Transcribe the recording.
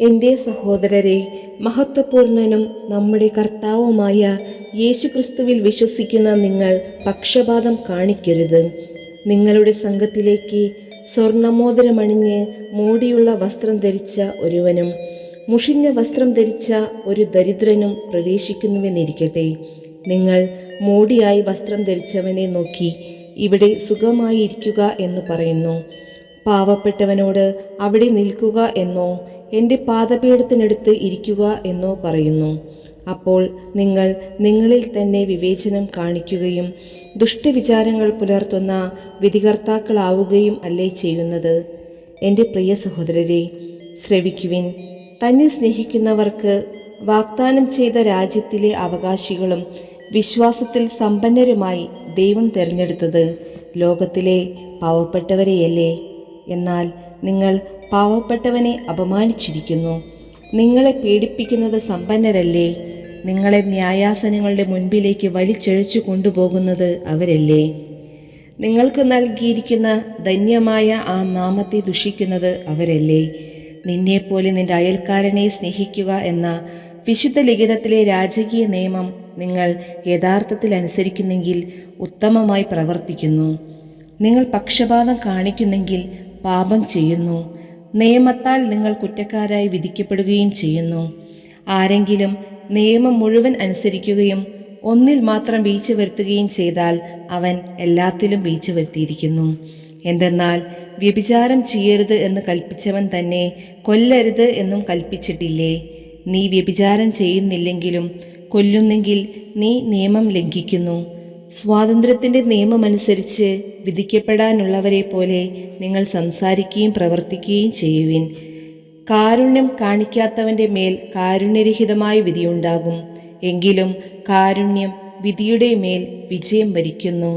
എന്റെ സഹോദരരെ മഹത്വപൂർണനും നമ്മുടെ കർത്താവുമായ യേശുക്രിസ്തുവിൽ വിശ്വസിക്കുന്ന നിങ്ങൾ പക്ഷപാതം കാണിക്കരുത്. നിങ്ങളുടെ സംഘത്തിലേക്ക് സ്വർണമോതിരമണിഞ്ഞ് മൂടിയുള്ള വസ്ത്രം ധരിച്ച ഒരുവനും മുഷിഞ്ഞ വസ്ത്രം ധരിച്ച ഒരു ദരിദ്രനും പ്രവേശിക്കുന്നുവെന്നിരിക്കട്ടെ. നിങ്ങൾ മോടിയായി വസ്ത്രം ധരിച്ചവനെ നോക്കി ഇവിടെ സുഖമായിരിക്കുക എന്ന് പറയുന്നു. പാവപ്പെട്ടവനോട് അവിടെ നിൽക്കുക എന്നോ എന്റെ പാദപീഠത്തിനടുത്ത് ഇരിക്കുക എന്നോ പറയുന്നു. അപ്പോൾ നിങ്ങൾ നിങ്ങളിൽ തന്നെ വിവേചനം കാണിക്കുകയും ദുഷ്ടവിചാരങ്ങൾ പുലർത്തുന്ന വിധികർത്താക്കളാവുകയും അല്ലേ ചെയ്യുന്നത്? എന്റെ പ്രിയ സഹോദരരെ ശ്രവിക്കുവിൻ. തന്നെ സ്നേഹിക്കുന്നവർക്ക് വാഗ്ദാനം ചെയ്ത രാജ്യത്തിലെ അവകാശികളും വിശ്വാസത്തിൽ സമ്പന്നരുമായി ദൈവം തിരഞ്ഞെടുത്തത് ലോകത്തിലെ പാവപ്പെട്ടവരെയല്ലേ? എന്നാൽ നിങ്ങൾ പാവപ്പെട്ടവനെ അപമാനിച്ചിരിക്കുന്നു. നിങ്ങളെ പീഡിപ്പിക്കുന്നത് സമ്പന്നരല്ലേ? നിങ്ങളെ ന്യായാസനങ്ങളുടെ മുൻപിലേക്ക് വലിച്ചെഴിച്ചു കൊണ്ടുപോകുന്നത് അവരല്ലേ? നിങ്ങൾക്ക് നൽകിയിരിക്കുന്ന ധന്യമായ ആ നാമത്തെ ദുഷിക്കുന്നത് അവരല്ലേ? നിന്നെപ്പോലെ നിന്റെ അയൽക്കാരനെ സ്നേഹിക്കുക എന്ന വിശുദ്ധ ലിഖിതത്തിലെ രാജകീയ നിയമം നിങ്ങൾ യഥാർത്ഥത്തിൽ അനുസരിക്കുന്നെങ്കിൽ ഉത്തമമായി പ്രവർത്തിക്കുന്നു. നിങ്ങൾ പക്ഷപാതം കാണിക്കുന്നെങ്കിൽ പാപം ചെയ്യുന്നു. നിയമത്താൽ നിങ്ങൾ കുറ്റക്കാരായി വിധിക്കപ്പെടുകയും ചെയ്യുന്നു. ആരെങ്കിലും നിയമം മുഴുവൻ അനുസരിക്കുകയും ഒന്നിൽ മാത്രം വീഴ്ച വരുത്തുകയും ചെയ്താൽ അവൻ എല്ലാത്തിലും വീഴ്ച വരുത്തിയിരിക്കുന്നു. എന്തെന്നാൽ വ്യഭിചാരം ചെയ്യരുത് എന്ന് കൽപ്പിച്ചവൻ തന്നെ കൊല്ലരുത് എന്നും കൽപ്പിച്ചിട്ടില്ലേ? നീ വ്യഭിചാരം ചെയ്യുന്നില്ലെങ്കിലും കൊല്ലുന്നെങ്കിൽ നീ നിയമം ലംഘിക്കുന്നു. സ്വാതന്ത്ര്യത്തിന്റെ നിയമമനുസരിച്ച് വിധിക്കപ്പെടാനുള്ളവരെ പോലെ നിങ്ങൾ സംസാരിക്കുകയും പ്രവർത്തിക്കുകയും ചെയ്യുവിൻ. കാരുണ്യം കാണിക്കാത്തവന്റെ മേൽ കാരുണ്യരഹിതമായ വിധിയുണ്ടാകും. എങ്കിലും കാരുണ്യം വിധിയുടെ മേൽ വിജയം വരിക്കുന്നു.